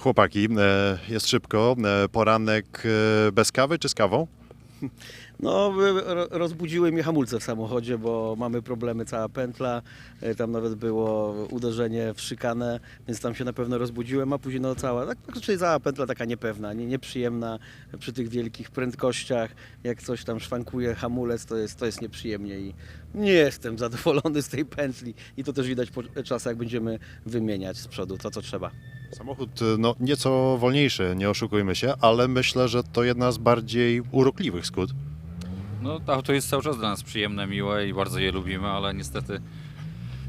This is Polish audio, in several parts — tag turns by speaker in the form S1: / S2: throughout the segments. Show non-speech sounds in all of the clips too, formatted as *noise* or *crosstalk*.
S1: Chłopaki, e, jest szybko. E, Poranek e, bez kawy czy z kawą? *laughs*
S2: No, rozbudziły mnie hamulce w samochodzie, bo mamy problemy, cała pętla. e, Tam nawet było uderzenie w szykanę, więc tam się na pewno rozbudziłem, a później no cała, tak, czyli cała pętla taka niepewna, nie, nieprzyjemna przy tych wielkich prędkościach. Jak coś tam szwankuje hamulec, to jest, to jest nieprzyjemnie i nie jestem zadowolony z tej pętli. I to też widać po czasach, jak będziemy wymieniać z przodu to, co trzeba.
S1: Samochód e, no, nieco wolniejszy, nie oszukujmy się, ale myślę, że to jedna z bardziej urokliwych skut.
S3: No to auto jest cały czas dla nas przyjemne, miłe i bardzo je lubimy, ale niestety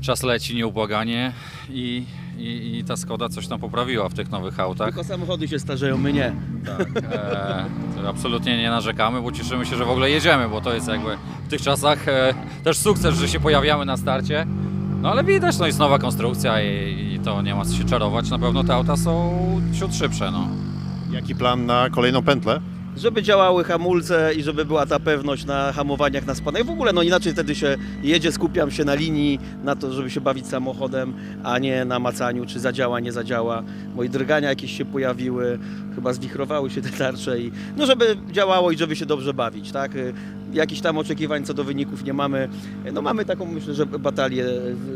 S3: czas leci nieubłaganie i, i, i ta Skoda coś tam poprawiła w tych nowych autach.
S2: Tylko samochody się starzeją, my nie.
S3: E, to absolutnie nie narzekamy, bo cieszymy się, że w ogóle jedziemy, bo to jest jakby w tych czasach e, też sukces, że się pojawiamy na starcie. No ale widać, no jest nowa konstrukcja i, i to nie ma co się czarować. Na pewno te auta są ciut szybsze, no.
S1: Jaki plan na kolejną pętlę?
S2: Żeby działały hamulce i żeby była ta pewność na hamowaniach, na spadach. W ogóle no inaczej wtedy się jedzie, skupiam się na linii, na to, żeby się bawić samochodem, a nie na macaniu, czy zadziała, nie zadziała. Moje drgania jakieś się pojawiły, chyba zwichrowały się te tarcze i no żeby działało i żeby się dobrze bawić, tak? Jakichś tam oczekiwań co do wyników nie mamy. No mamy taką, myślę, że batalię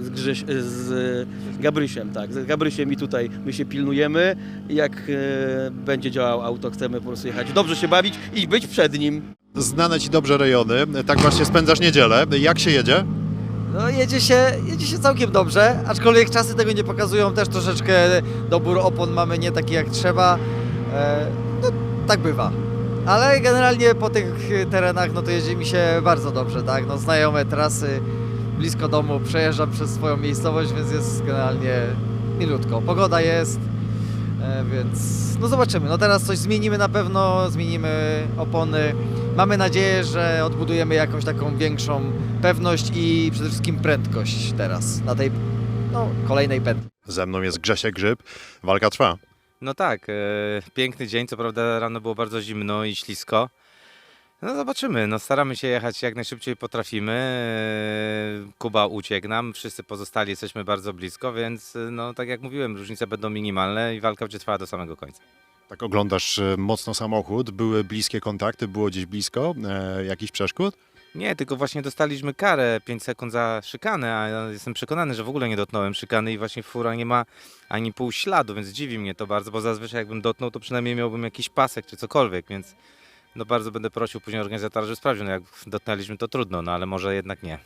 S2: z, Grześ, z Gabrysiem, tak. Z Gabrysiem i tutaj my się pilnujemy. Jak e, będzie działał auto, chcemy po prostu jechać, dobrze się bawić i być przed nim.
S1: Znane ci dobrze rejony, tak właśnie spędzasz niedzielę. Jak się jedzie?
S4: No jedzie się, jedzie się całkiem dobrze, aczkolwiek czasy tego nie pokazują, też troszeczkę dobór opon mamy nie taki jak trzeba. E, no tak bywa. Ale generalnie po tych terenach no to jeździ mi się bardzo dobrze, tak? No znajome trasy, blisko domu, przejeżdżam przez swoją miejscowość, więc jest generalnie milutko. Pogoda jest, e, więc no zobaczymy. No teraz coś zmienimy na pewno, zmienimy opony. Mamy nadzieję, że odbudujemy jakąś taką większą pewność i przede wszystkim prędkość teraz na tej no, kolejnej pętli.
S1: Ze mną jest Grzesiek Grzyb. Walka trwa.
S5: No tak, e, piękny dzień, co prawda rano było bardzo zimno i ślisko. No zobaczymy, no staramy się jechać jak najszybciej potrafimy. E, Kuba uciekł nam, wszyscy pozostali jesteśmy bardzo blisko, więc e, no tak jak mówiłem, różnice będą minimalne i walka będzie trwała do samego końca.
S1: Tak oglądasz mocno samochód, były bliskie kontakty, było gdzieś blisko, e, przeszkód?
S5: Nie, tylko właśnie dostaliśmy karę 5 sekund za szykanę, a ja jestem przekonany, że w ogóle nie dotknąłem szykany i właśnie fura nie ma ani pół śladu, więc dziwi mnie to bardzo, bo zazwyczaj jakbym dotknął, to przynajmniej miałbym jakiś pasek czy cokolwiek, więc no bardzo będę prosił później organizatora, żeby sprawdził, no jak dotknęliśmy to trudno, no ale może jednak nie.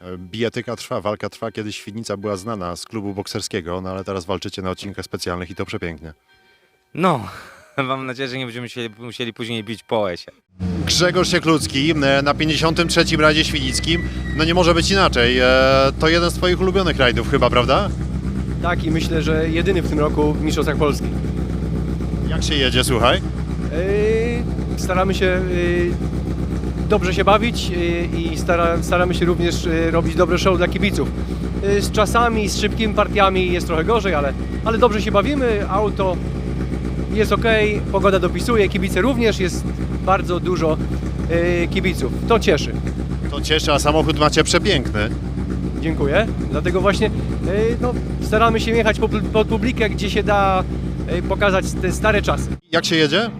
S1: E, Bijatyka trwa, walka trwa. Kiedyś Świdnica była znana z klubu bokserskiego, no ale teraz walczycie na odcinkach specjalnych i to przepięknie.
S5: No, *laughs* mam nadzieję, że nie będziemy musieli, musieli później bić po esie.
S1: Grzegorz Sieklucki e, na 53. rajdzie świdnickim. No nie może być inaczej. E, To jeden z twoich ulubionych rajdów chyba, prawda?
S6: Tak i myślę, że jedyny w tym roku w Mistrzostwach Polski.
S1: Jak się jedzie, słuchaj?
S6: Yy, staramy się yy, dobrze się bawić yy, i stara, staramy się również yy, robić dobre show dla kibiców. Yy, z czasami, z szybkimi partiami jest trochę gorzej, ale, ale dobrze się bawimy, auto jest ok, pogoda dopisuje, kibice również, jest bardzo dużo yy, kibiców. To cieszy.
S1: To cieszy, a samochód macie przepiękny.
S6: Dziękuję. Dlatego właśnie yy, no, staramy się jechać pod, publikę, gdzie się da yy, pokazać te stare czasy.
S1: Jak się jedzie?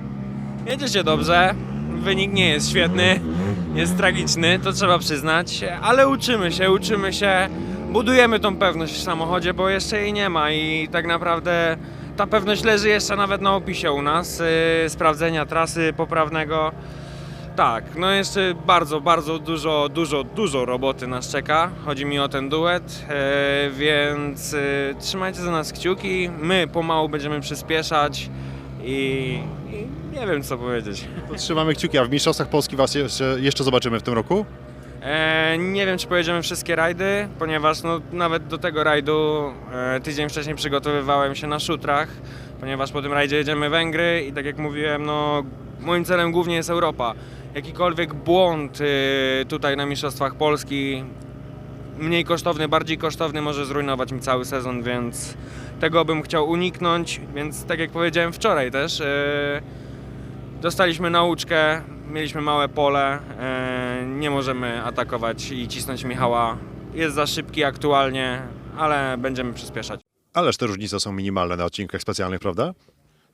S7: Jedzie się dobrze, wynik nie jest świetny, jest tragiczny, to trzeba przyznać, ale uczymy się, uczymy się, budujemy tą pewność w samochodzie, bo jeszcze jej nie ma i tak naprawdę ta pewność leży jeszcze nawet na opisie u nas, yy, sprawdzenia trasy poprawnego. Tak, no jeszcze bardzo, bardzo dużo, dużo, dużo roboty nas czeka. Chodzi mi o ten duet, yy, więc yy, trzymajcie za nas kciuki. My pomału będziemy przyspieszać i, i nie wiem co powiedzieć.
S1: Trzymamy kciuki, a w Mistrzostwach Polski was jeszcze, jeszcze zobaczymy w tym roku?
S7: E, nie wiem, czy pojedziemy wszystkie rajdy, ponieważ no, nawet do tego rajdu e, tydzień wcześniej przygotowywałem się na szutrach, ponieważ po tym rajdzie jedziemy Węgry i tak jak mówiłem, no, moim celem głównie jest Europa. Jakikolwiek błąd e, tutaj na Mistrzostwach Polski, mniej kosztowny, bardziej kosztowny, może zrujnować mi cały sezon, więc tego bym chciał uniknąć. Więc tak jak powiedziałem wczoraj też, dostaliśmy nauczkę, mieliśmy małe pole, e, nie możemy atakować i cisnąć Michała. Jest za szybki aktualnie, ale będziemy przyspieszać.
S1: Ależ te różnice są minimalne na odcinkach specjalnych, prawda?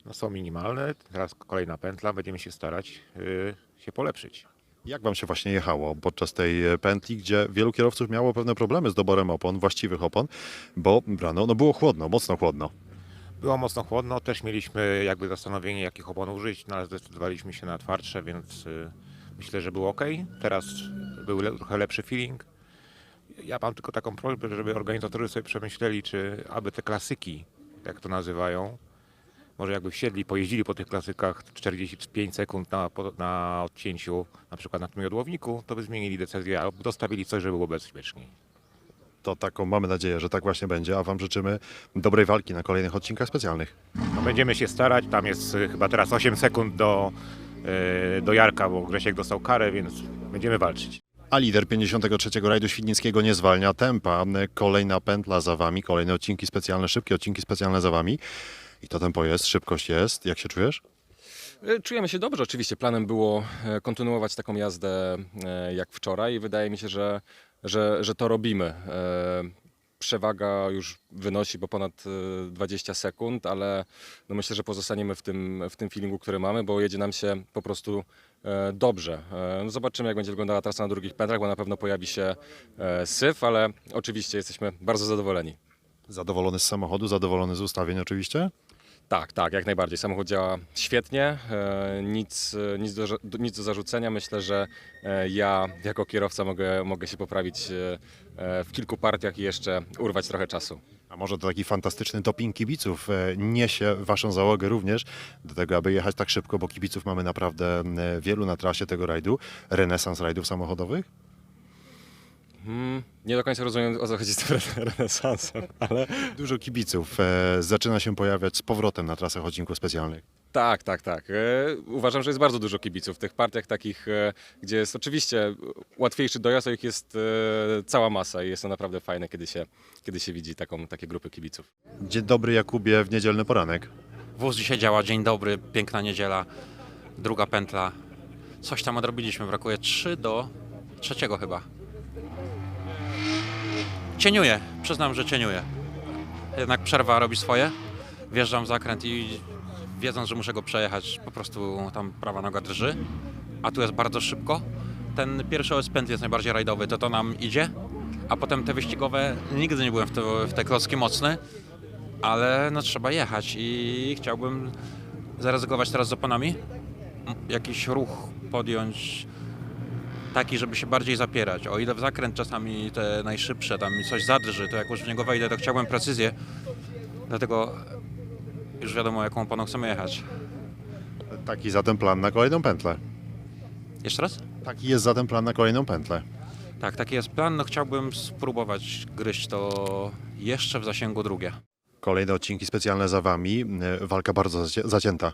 S8: no, są minimalne. Teraz kolejna pętla, będziemy się starać y, się polepszyć.
S1: Jak wam się właśnie jechało podczas tej e, pętli, gdzie wielu kierowców miało pewne problemy z doborem opon, właściwych opon, bo rano no było chłodno, mocno chłodno.
S8: Było mocno chłodno, też mieliśmy jakby zastanowienie, jakich opon użyć, no ale zdecydowaliśmy się na twardsze, więc y, myślę, że było ok. Teraz był le- trochę lepszy feeling. Ja mam tylko taką prośbę, żeby organizatorzy sobie przemyśleli, czy aby te klasyki, jak to nazywają, może jakby wsiedli, pojeździli po tych klasykach 45 sekund na, na odcięciu, na przykład na tym jodłowniku, to by zmienili decyzję albo dostawili coś, żeby było bezpieczniej.
S1: To taką mamy nadzieję, że tak właśnie będzie, a wam życzymy dobrej walki na kolejnych odcinkach specjalnych.
S8: No będziemy się starać, tam jest y, chyba teraz 8 sekund do, y, do Jarka, bo Grzesiek dostał karę, więc będziemy walczyć.
S1: A lider 53. rajdu Świdnickiego nie zwalnia tempa. Kolejna pętla za wami, kolejne odcinki specjalne, szybkie odcinki specjalne za wami. I to tempo jest, szybkość jest. Jak się czujesz?
S9: E, Czujemy się dobrze. Oczywiście planem było e, kontynuować taką jazdę e, jak wczoraj i wydaje mi się, że, że, że to robimy. Przewaga już wynosi po ponad e, 20 sekund, ale no myślę, że pozostaniemy w tym, w tym feelingu, który mamy, bo jedzie nam się po prostu dobrze. No zobaczymy, jak będzie wyglądała trasa na drugich pętlach, bo na pewno pojawi się syf, ale oczywiście jesteśmy bardzo zadowoleni.
S1: Zadowolony z samochodu, zadowolony z ustawień oczywiście?
S9: Tak, tak, jak najbardziej. Samochód działa świetnie, e, nic, e, nic, do, nic do zarzucenia. Myślę, że e, ja jako kierowca mogę, mogę się poprawić w kilku partiach i jeszcze urwać trochę czasu.
S1: A może to taki fantastyczny doping kibiców niesie waszą załogę również do tego, aby jechać tak szybko, bo kibiców mamy naprawdę wielu na trasie tego rajdu. Renesans rajdów samochodowych?
S9: Hmm, nie do końca rozumiem, o co chodzi z tym rene- renesansem, ale
S1: Dużo kibiców e, zaczyna się pojawiać z powrotem na trasach odcinków specjalnych.
S9: tak, tak, tak. E, uważam, że jest bardzo dużo kibiców. W tych partiach takich, e, gdzie jest oczywiście łatwiejszy dojazd, a ich jest e, cała masa i jest to naprawdę fajne, kiedy się, kiedy się widzi taką, takie grupy kibiców.
S1: Dzień dobry Jakubie w niedzielny poranek.
S10: Wóz dzisiaj działa, dzień dobry, piękna niedziela, druga pętla. Coś tam odrobiliśmy, brakuje 3 do trzeciego chyba. Cieniuję, przyznam, że cieniuję. Jednak przerwa robi swoje. Wjeżdżam w zakręt i wiedząc, że muszę go przejechać, po prostu tam prawa noga drży. A tu jest bardzo szybko. Ten pierwszy OS jest najbardziej rajdowy, to to nam idzie. A potem te wyścigowe, nigdy nie byłem w te, w te klocki mocny ale no trzeba jechać i chciałbym zaryzykować teraz z oponami. Jakiś ruch podjąć taki, żeby się bardziej zapierać. O ile w zakręt czasami te najszybsze tam mi coś zadrży, to jak już w niego wejdę, to chciałbym precyzję. Dlatego już wiadomo, jaką oponą chcemy jechać.
S1: Taki zatem plan na kolejną pętlę.
S10: Jeszcze raz?
S1: Taki jest zatem plan na kolejną pętlę.
S10: Tak, taki jest plan. No chciałbym spróbować gryźć to jeszcze w zasięgu drugie.
S1: Kolejne odcinki specjalne za wami. E, Walka bardzo zaci- zacięta.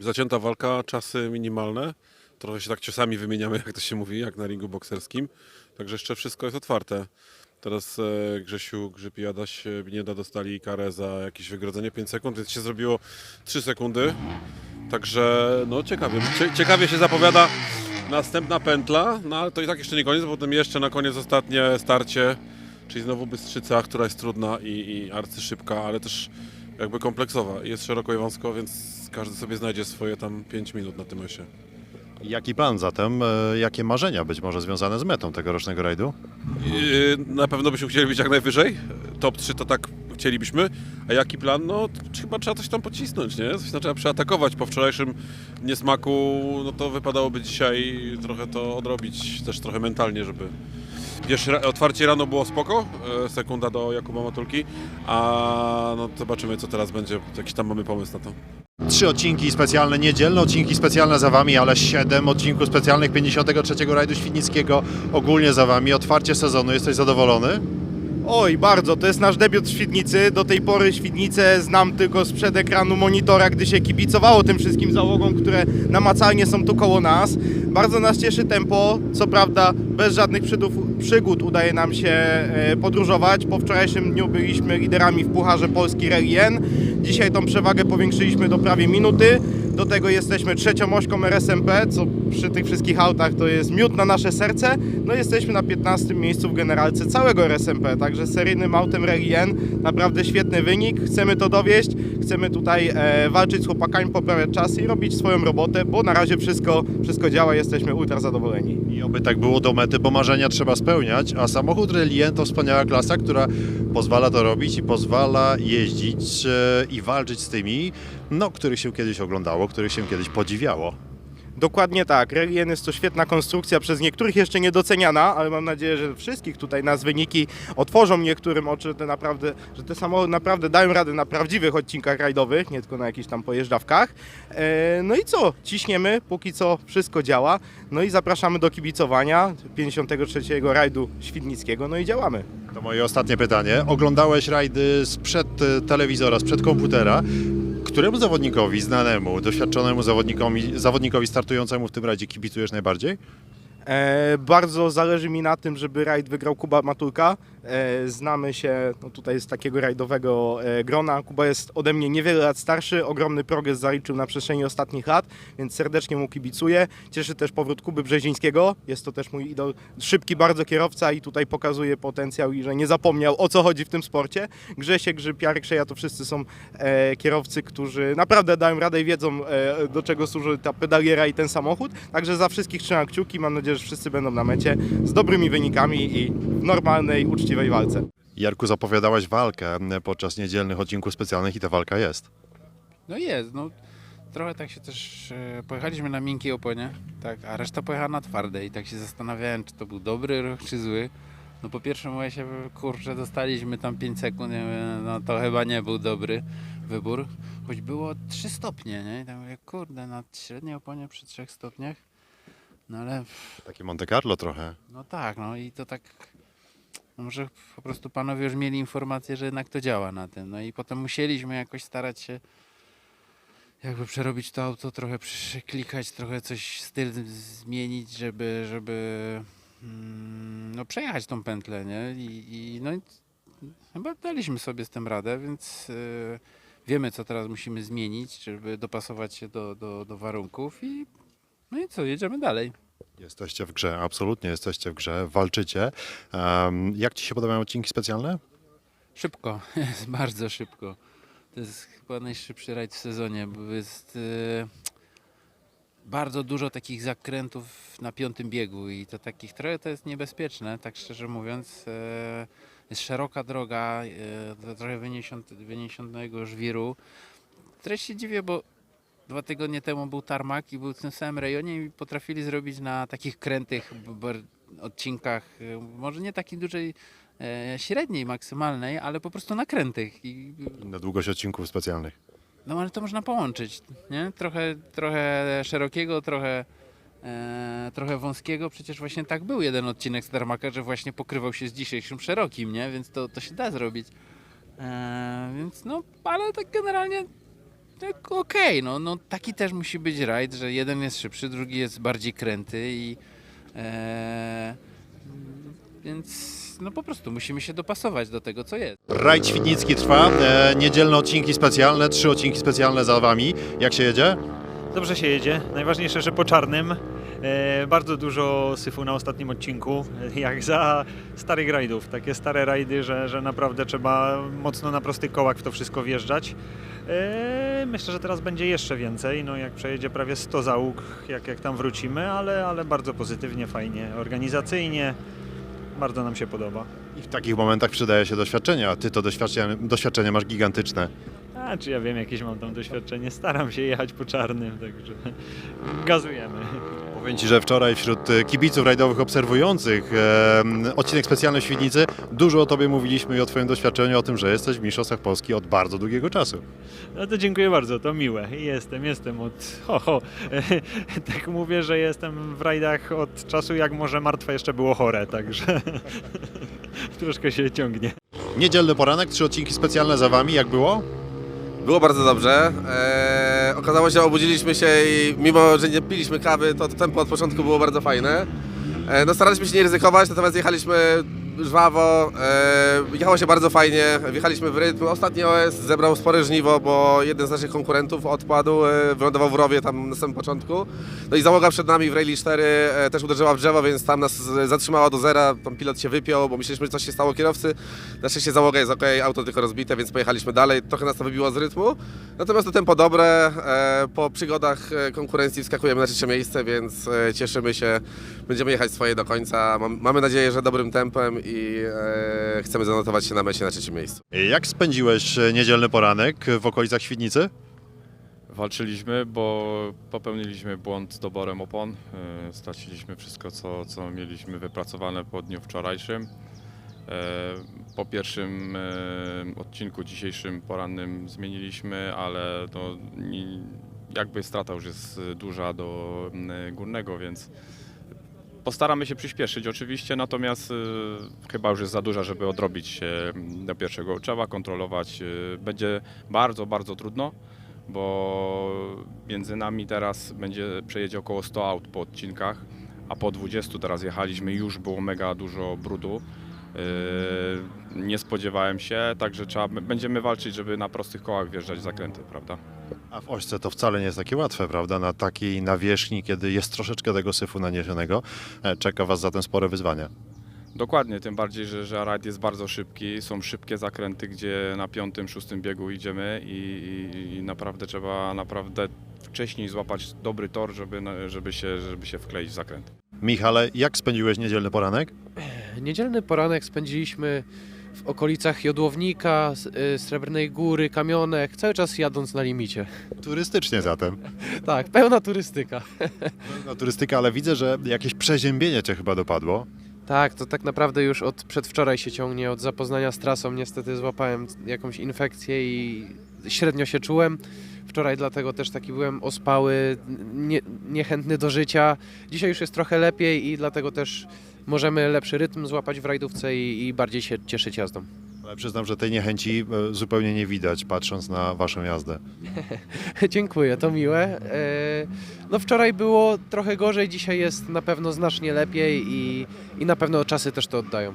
S11: Zacięta walka, czasy minimalne. Trochę się tak ciosami wymieniamy, jak to się mówi, jak na ringu bokserskim. Także jeszcze wszystko jest otwarte. Teraz e, Grzesiu, Grzyb i Adaś e, Binieda dostali karę za jakieś wygrodzenie 5 sekund, więc się zrobiło 3 sekundy. Także no ciekawie, cie, ciekawie się zapowiada następna pętla, no ale to i tak jeszcze nie koniec, bo potem jeszcze na koniec ostatnie starcie, czyli znowu Bystrzyca, która jest trudna i, i arcyszybka, ale też jakby kompleksowa. Jest szeroko i wąsko, więc każdy sobie znajdzie swoje tam 5 minut na tym osie.
S1: Jaki plan zatem? E, Jakie marzenia być może związane z metą tegorocznego rajdu?
S11: Yy, Na pewno byśmy chcieli być jak najwyżej. Top 3 to tak chcielibyśmy. A jaki plan? No chyba trzeba coś tam pocisnąć, nie? Coś trzeba przeatakować. Po wczorajszym niesmaku, no to wypadałoby dzisiaj trochę to odrobić, też trochę mentalnie, żeby... Ra- otwarcie rano było spoko, e, sekunda do Jakuba Matulki, a no zobaczymy co teraz będzie, jakiś tam mamy pomysł na to.
S1: Trzy odcinki specjalne, niedzielne odcinki specjalne za wami, ale siedem odcinków specjalnych 53. rajdu Świdnickiego ogólnie za wami. Otwarcie sezonu, jesteś zadowolony?
S12: Oj, bardzo. To jest nasz debiut w Świdnicy. Do tej pory Świdnicę znam tylko sprzed ekranu monitora, gdy się kibicowało tym wszystkim załogom, które namacalnie są tu koło nas. Bardzo nas cieszy tempo. Co prawda bez żadnych przydów, przygód udaje nam się e, podróżować. Po wczorajszym dniu byliśmy liderami w Pucharze Polski Rally N. Dzisiaj tą przewagę powiększyliśmy do prawie minuty. Do tego jesteśmy trzecią ośką RSMP, co przy tych wszystkich autach to jest miód na nasze serce. No jesteśmy na 15 miejscu w generalce całego RSMP, także seryjnym autem Rally naprawdę świetny wynik. Chcemy to dowieść, chcemy tutaj e, walczyć z chłopakami, poprawiać czasy i robić swoją robotę, bo na razie wszystko, wszystko działa, jesteśmy ultra zadowoleni.
S1: I oby tak było do mety, bo marzenia trzeba spełniać, a samochód Relien to wspaniała klasa, która pozwala to robić i pozwala jeździć e, i walczyć z tymi, no, których się kiedyś oglądało, których się kiedyś podziwiało.
S12: Dokładnie tak. Relien jest to świetna konstrukcja, przez niektórych jeszcze niedoceniana, ale mam nadzieję, że wszystkich tutaj nas wyniki otworzą niektórym oczy, te naprawdę, że te samochody naprawdę dają radę na prawdziwych odcinkach rajdowych, nie tylko na jakichś tam pojeżdżawkach. E, No i co? Ciśniemy, póki co wszystko działa. No i zapraszamy do kibicowania 53. rajdu Świdnickiego, no i działamy.
S1: To moje ostatnie pytanie. Oglądałeś rajdy sprzed e, telewizora, sprzed komputera. Któremu zawodnikowi znanemu, doświadczonemu zawodnikowi, zawodnikowi startującemu w tym rajdzie kibicujesz najbardziej?
S12: E, bardzo zależy mi na tym, żeby rajd wygrał Kuba Matulka. E, znamy się no tutaj z takiego rajdowego e, grona. Kuba jest ode mnie niewiele lat starszy, ogromny progres zaliczył na przestrzeni ostatnich lat, więc serdecznie mu kibicuję. Cieszy też powrót Kuby Brzezińskiego. Jest to też mój idol, szybki bardzo kierowca i tutaj pokazuje potencjał i że nie zapomniał o co chodzi w tym sporcie. Grzesiek, Grzyb, Jarek Szeja to wszyscy są e, kierowcy, którzy naprawdę dają radę i wiedzą do czego służy ta pedaliera i ten samochód. Także za wszystkich trzymam kciuki. Mam nadzieję, że wszyscy będą na mecie z dobrymi wynikami i w normalnej, uczciwej walce.
S1: Jarku, zapowiadałeś walkę podczas niedzielnych odcinków specjalnych i ta walka jest.
S13: No jest, no trochę tak się też e, pojechaliśmy na miękkiej oponie, tak, a reszta pojechała na twardej i tak się zastanawiałem, czy to był dobry ruch, czy zły. No po pierwszym momencie, kurczę, dostaliśmy tam 5 sekund, ja mówię, no to chyba nie był dobry wybór, choć było 3 stopnie, nie? I tak mówię, kurde, na średniej oponie przy 3 stopniach, no ale
S1: Takie Monte Carlo trochę.
S13: no tak, no i to tak. No może po prostu panowie już mieli informację, że jednak to działa na tym. No i potem musieliśmy jakoś starać się jakby przerobić to auto, trochę przeklikać, trochę coś styl zmienić, żeby, żeby mm, no przejechać tą pętlę, nie? I, i no i chyba daliśmy sobie z tym radę, więc y, wiemy co teraz musimy zmienić, żeby dopasować się do, do, do warunków i no i co, jedziemy dalej.
S1: Jesteście w grze, absolutnie jesteście w grze, walczycie. Jak Ci się podobają odcinki specjalne?
S13: Szybko, *laughs* jest bardzo szybko. To jest chyba najszybszy rajd w sezonie, bo jest e, bardzo dużo takich zakrętów na piątym biegu i to takich trochę to jest niebezpieczne, tak szczerze mówiąc. E, jest szeroka droga, to trochę wyniesion, wyniesionego żwiru. Też się dziwię, bo dwa tygodnie temu był tarmak i był w tym samym rejonie i potrafili zrobić na takich krętych odcinkach, e, może nie takiej dużej e, średniej, maksymalnej, ale po prostu nakrętych. I,
S1: Na długość odcinków specjalnych.
S13: no ale to można połączyć, nie? Trochę, trochę szerokiego, trochę, e, trochę wąskiego. Przecież właśnie tak był jeden odcinek z Darmaka, że właśnie pokrywał się z dzisiejszym szerokim, nie? Więc to, to się da zrobić. E, więc no, ale tak generalnie tak okej, no, no taki też musi być rajd, że jeden jest szybszy, drugi jest bardziej kręty i e, więc no po prostu musimy się dopasować do tego, co jest.
S1: Rajd Świdnicki trwa, e, niedzielne odcinki specjalne, trzy odcinki specjalne za Wami. Jak się jedzie?
S14: Dobrze się jedzie. Najważniejsze, że po czarnym. E, bardzo dużo syfu na ostatnim odcinku, *laughs* jak za starych rajdów. Takie stare rajdy, że, że naprawdę trzeba mocno na prostych kołach w to wszystko wjeżdżać. E, myślę, że teraz będzie jeszcze więcej. No, jak przejedzie prawie 100 załóg, jak, jak tam wrócimy, ale, ale bardzo pozytywnie, fajnie, organizacyjnie. Bardzo nam się podoba.
S1: I w takich momentach przydaje się doświadczenie, a Ty to doświadczenie, doświadczenie masz gigantyczne.
S14: A czy ja wiem, jakieś mam tam doświadczenie. Staram się jechać po czarnym, także gazujemy.
S1: Powiem Ci, że wczoraj wśród e, kibiców rajdowych obserwujących e, odcinek specjalny Świdnicy dużo o Tobie mówiliśmy i o Twoim doświadczeniu, o tym, że jesteś w Mistrzostwach Polski od bardzo długiego czasu.
S14: No to dziękuję bardzo, to miłe. Jestem, jestem od. Ho, ho. *laughs* tak mówię, że jestem w rajdach od czasu, jak może martwe jeszcze było chore, także *laughs* troszkę się ciągnie.
S1: Niedzielny poranek, trzy odcinki specjalne za Wami. Jak było?
S15: Było bardzo dobrze. Eee, okazało się, obudziliśmy się i mimo, że nie piliśmy kawy, to tempo od początku było bardzo fajne. E, no staraliśmy się nie ryzykować, natomiast jechaliśmy żwawo, e, jechało się bardzo fajnie, wjechaliśmy w rytm. Ostatnio OS zebrał spore żniwo, bo jeden z naszych konkurentów odpadł, e, wylądował w rowie tam na samym początku. No i załoga przed nami w Rally 4 e, też uderzyła w drzewo, więc tam nas zatrzymała do zera, tam pilot się wypiął, bo myśleliśmy, że coś się stało kierowcy. Na szczęście załoga jest ok, auto tylko rozbite, więc pojechaliśmy dalej. Trochę nas to wybiło z rytmu. Natomiast to tempo dobre, po przygodach konkurencji wskakujemy na trzecie miejsce, więc cieszymy się. Będziemy jechać swoje do końca. Mam, mamy nadzieję, że dobrym tempem i e, chcemy zanotować się na mecie na trzecim miejscu.
S1: Jak spędziłeś e, niedzielny poranek w okolicach Świdnicy?
S16: Walczyliśmy, bo popełniliśmy błąd z doborem opon. E, Straciliśmy wszystko, co, co mieliśmy wypracowane po dniu wczorajszym. E, Po pierwszym e, odcinku dzisiejszym porannym zmieniliśmy, ale to ni- jakby strata już jest duża do m, górnego, więc postaramy się przyspieszyć oczywiście, natomiast e, chyba już jest za duża, żeby odrobić się do pierwszego. Trzeba kontrolować. e, Będzie bardzo, bardzo trudno bo między nami teraz będzie przejedzie około 100 aut po odcinkach, a po 20 teraz jechaliśmy, już było mega dużo brudu. Yy, nie spodziewałem się, także trzeba, będziemy walczyć, żeby na prostych kołach wjeżdżać zakręty, prawda?
S1: A w ośce to wcale nie jest takie łatwe, prawda? Na takiej nawierzchni, kiedy jest troszeczkę tego syfu naniesionego, e, czeka Was zatem spore wyzwanie.
S16: Dokładnie, tym bardziej, że, że rajd jest bardzo szybki, są szybkie zakręty, gdzie na piątym, szóstym biegu idziemy i, i, i naprawdę trzeba naprawdę wcześniej złapać dobry tor, żeby, żeby, się, żeby się wkleić w zakręt.
S1: Michale, jak spędziłeś niedzielny poranek?
S6: Niedzielny poranek spędziliśmy w okolicach Jodłownika, y, Srebrnej Góry, Kamionek, cały czas jadąc na limicie.
S1: Turystycznie zatem. *laughs*
S6: Tak, pełna turystyka.
S1: No, turystyka, ale widzę, że jakieś przeziębienie Cię chyba dopadło.
S6: Tak, to tak naprawdę już od przedwczoraj się ciągnie, od zapoznania z trasą. Niestety złapałem jakąś infekcję i średnio się czułem. Wczoraj dlatego też taki byłem ospały, nie, niechętny do życia. Dzisiaj już jest trochę lepiej i dlatego też możemy lepszy rytm złapać w rajdówce i, i bardziej się cieszyć jazdą.
S1: Ale przyznam, że tej niechęci e, zupełnie nie widać, patrząc na Waszą jazdę. *laughs*
S6: Dziękuję, to miłe. E, No wczoraj było trochę gorzej, dzisiaj jest na pewno znacznie lepiej i, i na pewno czasy też to oddają.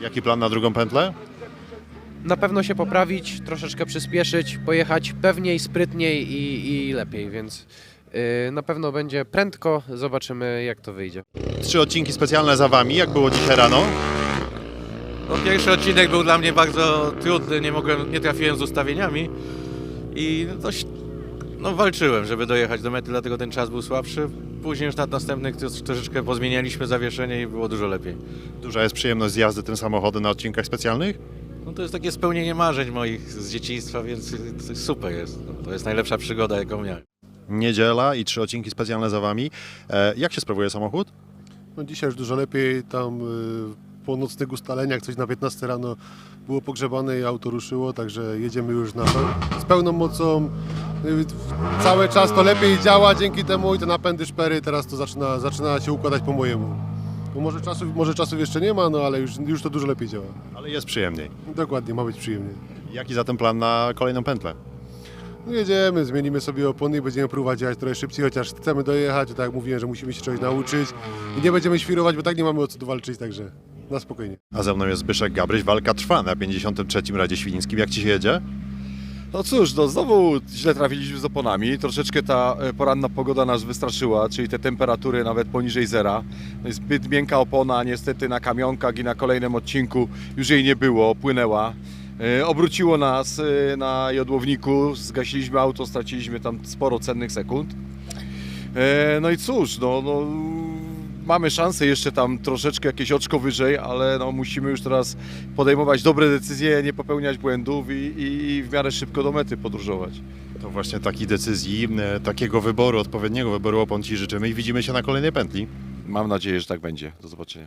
S1: Jaki plan na drugą pętlę?
S6: Na pewno się poprawić, troszeczkę przyspieszyć, pojechać pewniej, sprytniej i, i lepiej, więc na pewno będzie prędko, zobaczymy jak to wyjdzie.
S1: Trzy odcinki specjalne za Wami. Jak było dzisiaj rano?
S17: No, pierwszy odcinek był dla mnie bardzo trudny, nie, mogłem, nie trafiłem z ustawieniami i dość no, walczyłem, żeby dojechać do mety, dlatego ten czas był słabszy. Później już na następnych trosz- troszeczkę pozmienialiśmy zawieszenie i było dużo lepiej.
S1: Duża jest przyjemność z jazdy tym samochodem na odcinkach specjalnych?
S17: No, to jest takie spełnienie marzeń moich z dzieciństwa, więc super jest. No, to jest najlepsza przygoda, jaką miałem.
S1: Niedziela i trzy odcinki specjalne za Wami. E, jak się sprawuje samochód?
S18: No dzisiaj już dużo lepiej, tam y, po nocnych ustaleniach coś na 15 rano było pogrzebane i auto ruszyło, także jedziemy już na, pe- z pełną mocą. Y, Cały czas to lepiej działa dzięki temu i te napędy szpery teraz to zaczyna, zaczyna się układać po mojemu. Bo może, czasów, może czasów jeszcze nie ma, no ale już, już to dużo lepiej działa.
S1: Ale jest przyjemniej.
S18: Dokładnie, ma być przyjemnie.
S1: Jaki zatem plan na kolejną pętlę?
S18: No jedziemy, zmienimy sobie opony i będziemy próbować jechać trochę szybciej, chociaż chcemy dojechać, tak jak mówiłem, że musimy się czegoś nauczyć i nie będziemy świrować, bo tak nie mamy o co tu walczyć, także na spokojnie.
S1: A ze mną jest Zbyszek Gabryś. Walka trwa na 53. Radzie Świlińskim. Jak Ci się jedzie?
S19: No cóż, no znowu źle trafiliśmy z oponami. Troszeczkę ta e, poranna pogoda nas wystraszyła, czyli te temperatury nawet poniżej zera. Jest zbyt miękka opona, niestety na kamionkach i na kolejnym odcinku już jej nie było, płynęła. E, Obróciło nas e, na jodłowniku, zgasiliśmy auto, straciliśmy tam sporo cennych sekund. E, No i cóż, no, no mamy szansę jeszcze tam troszeczkę jakieś oczko wyżej, ale no, musimy już teraz podejmować dobre decyzje, nie popełniać błędów i, i, i w miarę szybko do mety podróżować.
S1: To właśnie takiej decyzji, takiego wyboru, odpowiedniego wyboru opon Ci życzymy i widzimy się na kolejnej pętli.
S19: Mam nadzieję, że tak będzie. Do zobaczenia.